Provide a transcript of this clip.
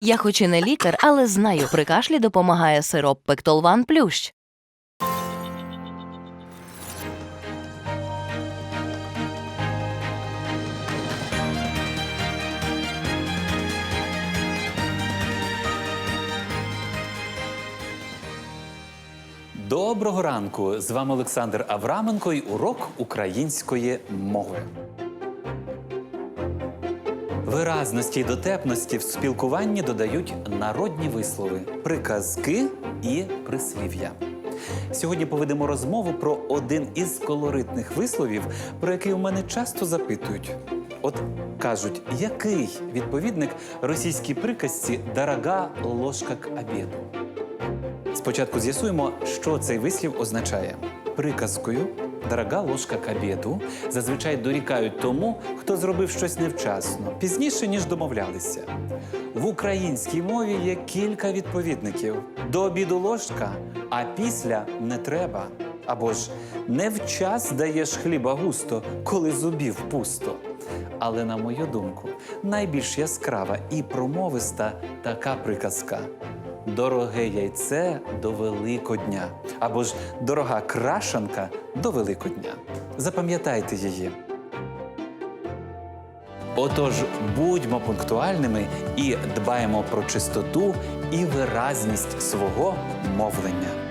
Я хоч і не лікар, але знаю, при кашлі допомагає сироп Пектолван Плющ. Доброго ранку! З вами Олександр Авраменко і урок української мови. Виразності й дотепності в спілкуванні додають народні вислови, приказки і прислів'я. Сьогодні поведемо розмову про один із колоритних висловів, про який у мене часто запитують. От кажуть, який відповідник російській приказці «дорога ложка к обіду». Спочатку з'ясуємо, що цей вислів означає. Приказкою дорога ложка к обіду зазвичай дорікають тому, хто зробив щось невчасно, пізніше, ніж домовлялися. В українській мові є кілька відповідників: до обіду ложка, а після не треба. Або ж не вчас даєш хліба густо, коли зубів пусто. Але, на мою думку, найбільш яскрава і промовиста така приказка. Дороге яйце до Великодня або ж дорога крашанка до Великодня. Запам'ятайте її. Отож, будьмо пунктуальними і дбаємо про чистоту і виразність свого мовлення.